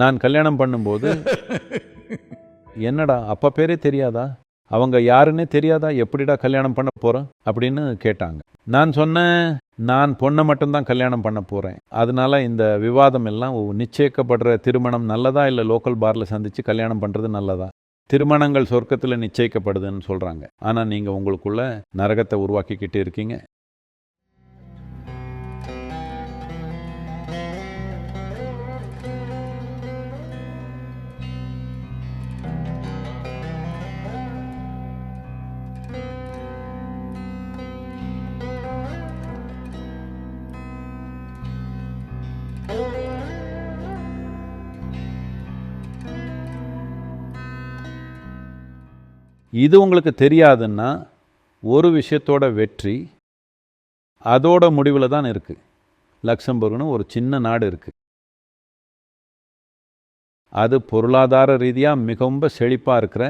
நான் கல்யாணம் பண்ணும்போது என்னடா அப்பா பேரே தெரியாதா? அவங்க யாருன்னே தெரியாதா? எப்படிடா கல்யாணம் பண்ண போகிறோம் அப்படின்னு கேட்டாங்க. நான் சொன்னேன் நான் பொண்ணை மட்டும்தான் கல்யாணம் பண்ண போகிறேன் அதனால இந்த விவாதம் எல்லாம் நிச்சயிக்கப்படுற திருமணம் நல்லதா? இல்லை லோக்கல் பாரில் சந்தித்து கல்யாணம் பண்ணுறது நல்லதா? திருமணங்கள் சொர்க்கத்தில் நிச்சயிக்கப்படுதுன்னு சொல்கிறாங்க ஆனால் நீங்கள் உங்களுக்குள்ள நரகத்தை உருவாக்கிக்கிட்டு இருக்கீங்க. இது உங்களுக்கு தெரியாதுன்னா ஒரு விஷயத்தோட வெற்றி அதோட முடிவில் தான் இருக்குது லக்சம்பர்க்னு ஒரு சின்ன நாடு இருக்குது அது பொருளாதார ரீதியாக மிகவும் செழிப்பாக இருக்கிற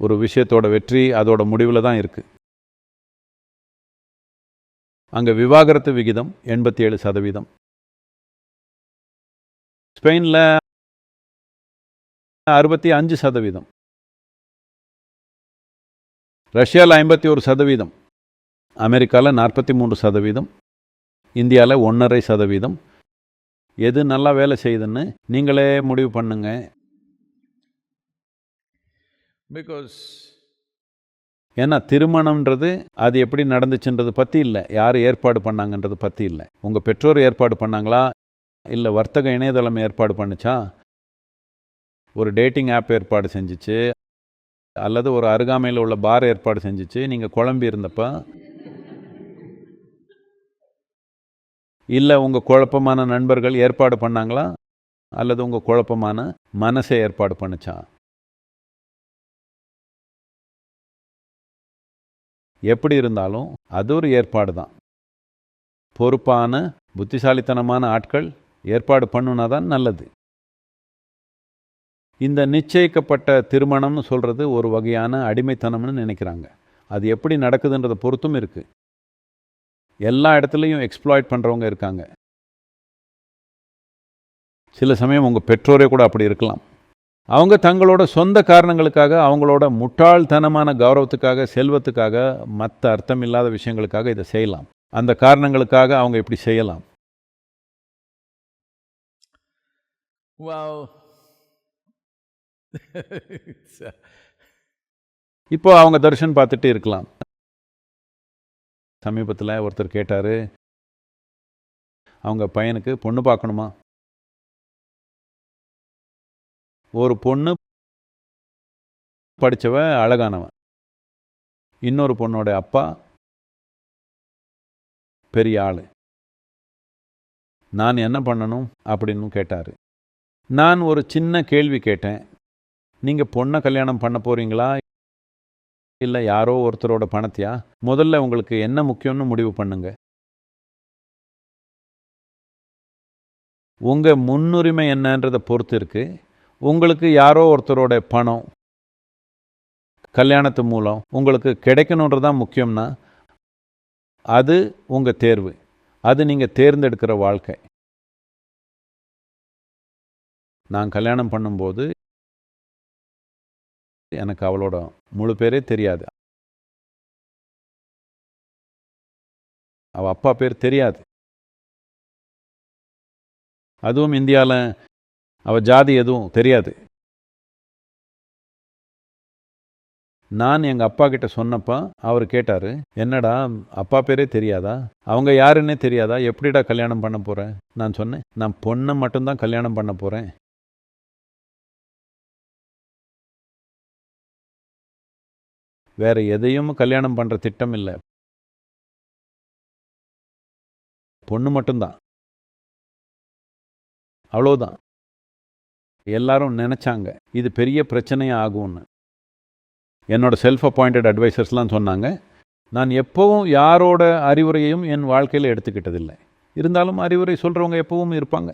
ஒரு விஷயத்தோட வெற்றி அதோட முடிவில் தான் இருக்குது அங்கே விவாகரத்து விகிதம் எண்பத்தி ஏழு சதவீதம். ஸ்பெயினில் அறுபத்தி அஞ்சு சதவீதம். ரஷ்யாவில் ஐம்பத்தி ஒரு சதவீதம் அமெரிக்காவில் நாற்பத்தி மூன்று சதவீதம் இந்தியாவில் ஒன்றரை சதவீதம். எது நல்லா வேலை செய்யுதுன்னு நீங்களே முடிவு பண்ணுங்க. பிகாஸ் ஏன்னா திருமணம்ன்றது அது எப்படி நடந்துச்சுன்றது பற்றி இல்லை. யார் ஏற்பாடு பண்ணாங்கன்றது பற்றி இல்லை. உங்கள் பெற்றோர் ஏற்பாடு பண்ணாங்களா? இல்லை வர்த்தக இணையதளம் ஏற்பாடு பண்ணுச்சா? ஒரு டேட்டிங் ஆப் ஏற்பாடு செஞ்சுச்சு. அல்லது ஒரு அருகாமையில் உள்ள பார் ஏற்பாடு செஞ்சுச்சு. நீங்கள் குழம்பி இருந்தப்போ இல்லை உங்கள் குழப்பமான நண்பர்கள் ஏற்பாடு பண்ணாங்களா? அல்லது உங்கள் குழப்பமான மனசை ஏற்பாடு பண்ணுச்சா? எப்படி இருந்தாலும் அது ஒரு ஏற்பாடு தான். பொறுப்பான புத்திசாலித்தனமான ஆட்கள் ஏற்பாடு பண்ணுனா தான் நல்லது. இந்த நிச்சயிக்கப்பட்ட திருமணம்னு சொல்கிறது ஒரு வகையான அடிமைத்தனம்னு நினைக்கிறாங்க. அது எப்படி நடக்குதுன்றதை பொறுத்தும் இருக்குது எல்லா இடத்துலையும் எக்ஸ்ப்ளாய்ட் பண்ணுறவங்க இருக்காங்க. சில சமயம் உங்கள் பெற்றோரே கூட அப்படி இருக்கலாம். அவங்க தங்களோட சொந்த காரணங்களுக்காக அவங்களோட முட்டாள்தனமான கௌரவத்துக்காக செல்வத்துக்காக மற்ற அர்த்தமில்லாத விஷயங்களுக்காக இதை செய்யலாம். அந்த காரணங்களுக்காக அவங்க இப்படி செய்யலாம். Well, இப்போ அவங்க தர்ஷன் பார்த்துட்டு இருக்கலாம். சமீபத்தில் ஒருத்தர் கேட்டார் அவங்க பையனுக்கு பொண்ணு பார்க்கணுமா? ஒரு பொண்ணு படித்தவ அழகானவன். இன்னொரு பொண்ணோட அப்பா பெரிய ஆள். நான் என்ன பண்ணணும்? அப்படின்னு கேட்டார். நான் ஒரு சின்ன கேள்வி கேட்டேன். நீங்கள் பொண்ணை கல்யாணம் பண்ண போகிறீங்களா இல்லை யாரோ ஒருத்தரோட பணத்தையா? முதல்ல உங்களுக்கு என்ன முக்கியம்னு முடிவு பண்ணுங்க. உங்கள் முன்னுரிமை என்னன்றதை பொறுத்து இருக்கு. உங்களுக்கு யாரோ ஒருத்தரோட பணம் கல்யாணத்து மூலம் உங்களுக்கு கிடைக்கணுன்றது தான் முக்கியம்னா அது உங்கள் தேர்வு. அது நீங்கள் தேர்ந்தெடுக்கிற வாழ்க்கை. நான் கல்யாணம் பண்ணும்போது எனக்கு அவளோட முழு பேரே தெரியாது. அவ அப்பா பேர் தெரியாது. அதுவும் இந்தியாவில் அவ ஜாதி எதுவும் தெரியாது. நான் எங்கள் அப்பா கிட்ட சொன்னப்ப அவர் கேட்டார் என்னடா அப்பா பேரே தெரியாதா? அவங்க யாருன்னே தெரியாதா? எப்படிடா கல்யாணம் பண்ண போகிறேன் நான் சொன்னேன் நான் பொண்ணை மட்டும்தான் கல்யாணம் பண்ண போகிறேன் வேறு எதையும் கல்யாணம் பண்ணுற திட்டம் இல்லை. பொண்ணு மட்டும்தான். அவ்வளோதான் எல்லாரும் நினச்சாங்க இது பெரிய பிரச்சனையாக ஆகும்னு. என்னோட செல்ஃப் அப்பாயிண்டட் அட்வைசர்ஸ்லாம் சொன்னாங்க நான் எப்போவும் யாரோட அறிவுரையையும் என் வாழ்க்கையில் எடுத்துக்கிட்டதில்லை. இருந்தாலும் அறிவுரை சொல்கிறவங்க எப்பவும் இருப்பாங்க.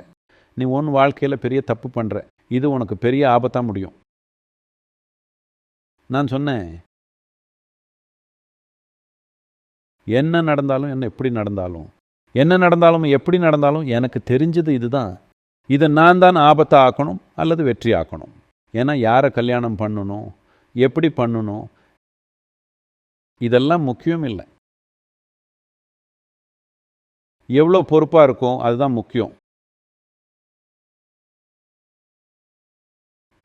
நீ உன் வாழ்க்கையில் பெரிய தப்பு பண்ணுற இது உனக்கு பெரிய ஆபத்தாக முடியும். நான் சொன்னேன் என்ன நடந்தாலும் என்ன எப்படி நடந்தாலும் என்ன நடந்தாலும் எப்படி நடந்தாலும் எனக்கு தெரிஞ்சது இதுதான். இதை நான் தான் ஆபத்தை ஆக்கணும் அல்லது வெற்றி ஆக்கணும். ஏன்னா யாரை கல்யாணம் பண்ணணும் எப்படி பண்ணணும் இதெல்லாம் முக்கியம் இல்லை. எவ்வளோ பொறுப்பாக இருக்கும் அதுதான் முக்கியம்.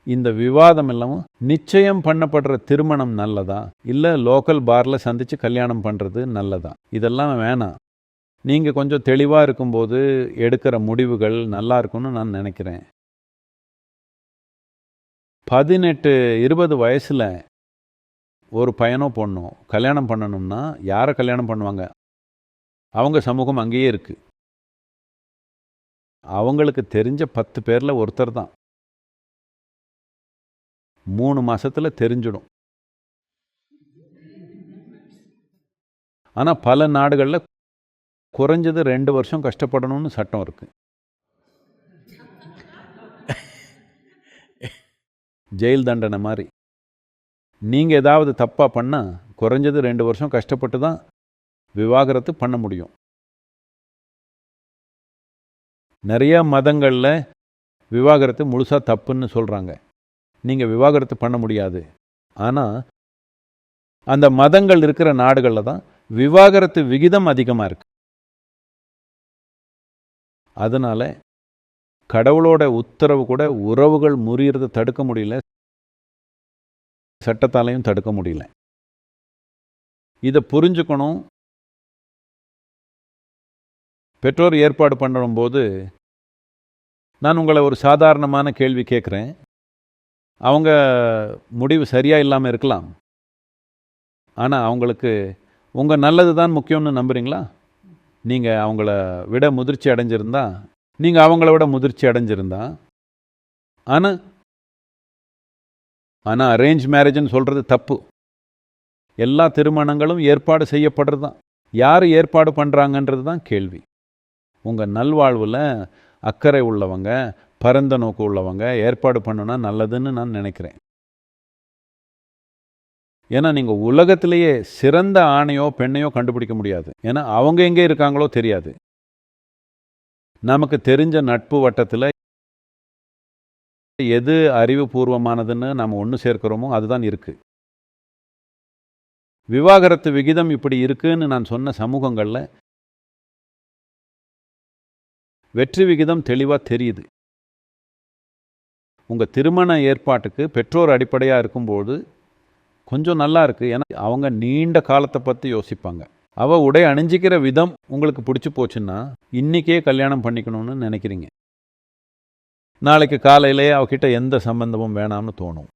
இந்த விவாதம் எல்லாம் நிச்சயம் பண்ணப்படுற திருமணம் நல்லதா? இல்லை லோக்கல் பாரில் சந்தித்து கல்யாணம் பண்ணுறது நல்லதா? இதெல்லாம் வேணாம். நீங்கள் கொஞ்சம் தெளிவாக இருக்கும்போது எடுக்கிற முடிவுகள் நல்லா இருக்கும்னு நான் நினைக்கிறேன். பதினெட்டு இருபது வயசில் ஒரு பையனோ பொண்ணோ கல்யாணம் பண்ணணும்னா யாரை கல்யாணம் பண்ணுவாங்க? அவங்க சமூகம் அங்கேயே இருக்குது அவங்களுக்கு தெரிஞ்ச பத்து பேரில் ஒருத்தர் தான். மூணு மாதத்தில் தெரிஞ்சிடும். ஆனால் பல நாடுகளில் குறைஞ்சது ரெண்டு வருஷம் கஷ்டப்படணும்னு சட்டம் இருக்குது ஜெயில் தண்டனை மாதிரி. நீங்கள் ஏதாவது தப்பாக பண்ணால் குறைஞ்சது ரெண்டு வருஷம் கஷ்டப்பட்டு தான் விவாகரத்து பண்ண முடியும். நிறையா மதங்களில் விவாகரத்து முழுசாக தப்புன்னு சொல்கிறாங்க நீங்கள் விவாகரத்து பண்ண முடியாது. ஆனால் அந்த மதங்கள் இருக்கிற நாடுகளில் தான் விவாகரத்து விகிதம் அதிகமாக இருக்கு. அதனால கடவுளோட உத்தரவு கூட உறவுகள் முறியறதை தடுக்க முடியல. சட்டத்தாலையும் தடுக்க முடியல. இதை புரிஞ்சுக்கணும். பெற்றோர் ஏற்பாடு பண்ணும்போது நான் உங்களை ஒரு சாதாரணமான கேள்வி கேட்குறேன் அவங்க முடிவு சரியாக இல்லாமல் இருக்கலாம். ஆனால் அவங்களுக்கு உங்கள் நல்லது தான் முக்கியம்னு நம்புகிறீங்களா நீங்கள் அவங்கள விட முதிர்ச்சி அடைஞ்சிருந்தா நீங்கள் அவங்கள விட முதிர்ச்சி அடைஞ்சிருந்தா. ஆனால் ஆனால் அரேஞ்ச் மேரேஜ்னு சொல்கிறது தப்பு. எல்லா திருமணங்களும் ஏற்பாடு செய்யப்படுறது தான். யார் ஏற்பாடு பண்ணுறாங்கன்றது தான் கேள்வி. உங்கள் நல்வாழ்வில் அக்கறை உள்ளவங்க பரந்த நோக்கு உள்ளவங்க ஏற்பாடு பண்ணுனா நல்லதுன்னு நான் நினைக்கிறேன். ஏன்னா நீங்கள் உலகத்திலேயே சிறந்த ஆணையோ பெண்ணையோ கண்டுபிடிக்க முடியாது. ஏன்னா அவங்க எங்கே இருக்காங்களோ தெரியாது. நமக்கு தெரிஞ்ச நட்பு வட்டத்தில் எது அறிவுபூர்வமானதுன்னு நம்ம ஒன்று சேர்க்கிறோமோ அதுதான் இருக்கு. விவாகரத்து விகிதம் இப்படி இருக்குன்னு நான் சொன்ன சமூகங்களில் வெற்றி விகிதம் தெளிவாக தெரியுது. உங்கள் திருமண ஏற்பாட்டுக்கு பெற்றோர் அடிப்படையாக இருக்கும்போது கொஞ்சம் நல்லா இருக்குது ஏன்னா அவங்க நீண்ட காலத்தை பற்றி யோசிப்பாங்க. அவள் உடை அணிஞ்சிக்கிற விதம் உங்களுக்கு பிடிச்சி போச்சுன்னா இன்றைக்கே கல்யாணம் பண்ணிக்கணும்னு நினைக்கிறீங்க. நாளைக்கு காலையிலே அவகிட்ட எந்த சம்பந்தமும் வேணாம்னு தோணும்.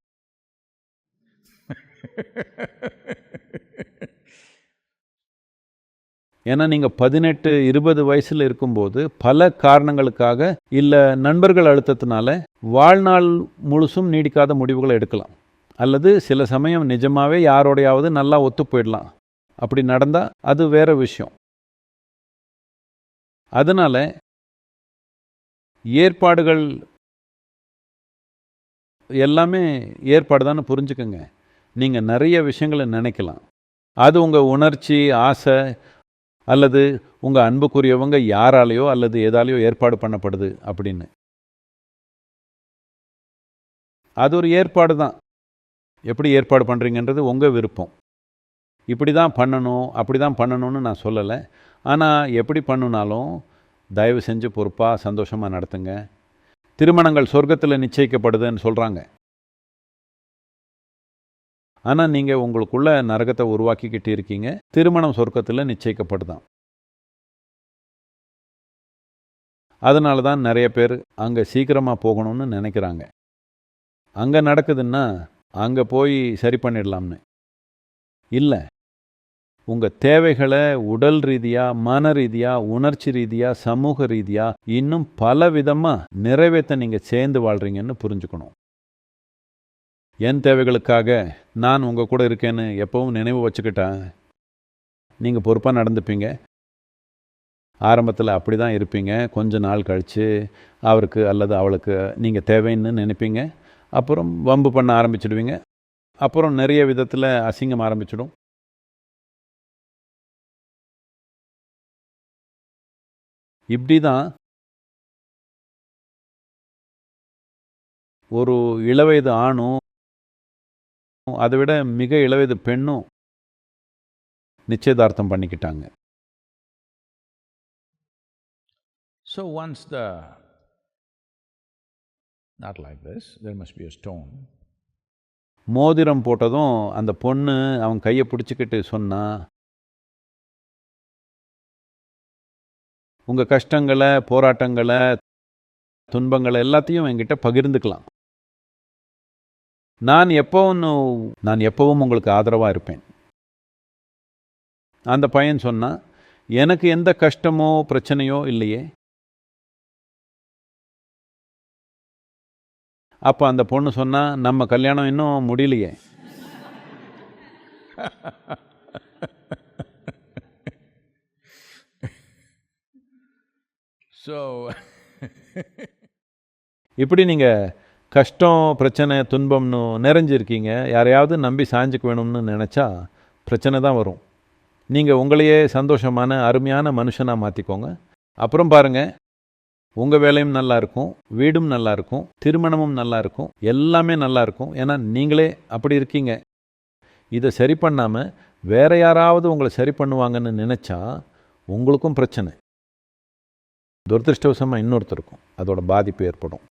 ஏன்னா நீங்கள் பதினெட்டு இருபது வயசில் இருக்கும்போது பல காரணங்களுக்காக இல்லை நண்பர்கள் அழுத்தத்தினால வாழ்நாள் முழுசும் நீடிக்காத முடிவுகளை எடுக்கலாம். அல்லது சில சமயம் நிஜமாகவே யாரோடையாவது நல்லா ஒத்து போயிடலாம். அப்படி நடந்தால் அது வேற விஷயம். அதனால் ஏற்பாடுகள் எல்லாமே ஏற்பாடு தானே புரிஞ்சுக்கோங்க. நீங்கள் நிறைய விஷயங்களை நினைக்கலாம். அது உங்கள் உணர்ச்சி ஆசை அல்லது உங்கள் அன்புக்குரியவங்க யாராலேயோ அல்லது எதாலேயோ ஏற்பாடு பண்ணப்படுது அப்படின்னு. அது ஒரு ஏற்பாடு தான். எப்படி ஏற்பாடு பண்ணுறீங்கன்றது உங்கள் விருப்பம். இப்படி தான் பண்ணணும் அப்படி தான் பண்ணணும்னு நான் சொல்லலை. ஆனால் எப்படி பண்ணுனாலும் தயவு செஞ்சு பொறுப்பாக சந்தோஷமாக நடத்துங்க. திருமணங்கள் சொர்க்கத்தில் நிச்சயிக்கப்படுதுன்னு சொல்கிறாங்க ஆனால் நீங்கள் உங்களுக்குள்ள நரகத்தை உருவாக்கிக்கிட்டு இருக்கீங்க. திருமணம் சொர்க்கத்தில் நிச்சயிக்கப்படுதான். அதனால தான் நிறைய பேர் அங்கே சீக்கிரமாக போகணும்னு நினைக்கிறாங்க. அங்கே நடக்குதுன்னா அங்கே போய் சரி பண்ணிடலாம்னு. இல்லை. உங்கள் தேவைகளை உடல் ரீதியாக மன ரீதியாக உணர்ச்சி ரீதியாக சமூக ரீதியாக இன்னும் பல விதமாக நிறைவேற்ற நீங்கள் சேர்ந்து வாழ்கிறீங்கன்னு புரிஞ்சுக்கணும். என் தேவைகளுக்காக நான் உங்கள் கூட இருக்கேன்னு எப்பவும் நினைவு வச்சுக்கிட்டா நீங்கள் பொறுப்பாக நடந்துப்பீங்க. ஆரம்பத்தில் அப்படி தான் இருப்பீங்க. கொஞ்ச நாள் கழித்து அவருக்கு அல்லது அவளுக்கு நீங்கள் தேவைன்னு நினைப்பீங்க. அப்புறம் வம்பு பண்ண ஆரம்பிச்சிடுவீங்க. அப்புறம் நிறைய விதத்தில் அசிங்கம் ஆரம்பிச்சிடும். இப்படி தான் ஒரு இளவயது ஆணும் அதை விட மிக இளவயது பெண்ணும் நிச்சயதார்த்தம் பண்ணிக்கிட்டாங்க. So once the not like this, there must be a stone. மோதிரம் போட்டதும் அந்த பொண்ணு அவன் கையை பிடிச்சிக்கிட்டு சொன்னா உங்கள் கஷ்டங்களை போராட்டங்களை துன்பங்களை எல்லாத்தையும் என்கிட்ட பகிர்ந்துக்கலாம். நான் எப்பவும் நான் எப்பவும் உங்களுக்கு ஆதரவாக இருப்பேன். அந்த பையன் சொன்னான் எனக்கு எந்த கஷ்டமோ பிரச்சனையோ இல்லையே. அப்போ அந்த பொண்ணு சொன்னா நம்ம கல்யாணம் இன்னும் முடியலையே. So, இப்படி நீங்கள் கஷ்டம் பிரச்சனை துன்பம்னு நிறைஞ்சிருக்கீங்க. யாரையாவது நம்பி சாஞ்சுக்க வேணும்னு நினச்சா பிரச்சனை தான் வரும். நீங்கள் உங்களையே சந்தோஷமான அருமையான மனுஷனாக மாற்றிக்கோங்க அப்புறம் பாருங்கள் உங்கள் வேலையும் நல்லா இருக்கும் வீடும் நல்லா இருக்கும் திருமணமும் நல்லா இருக்கும் எல்லாமே நல்லா இருக்கும். ஏன்னா நீங்களே அப்படி இருக்கீங்க. இதை சரி பண்ணாமல் வேற யாராவது உங்களை சரி பண்ணுவாங்கன்னு நினச்சா உங்களுக்கும் பிரச்சனை. துரதிருஷ்டவசமாக இன்னொருத்தருக்கும் அதோட பாதிப்பு ஏற்படும்.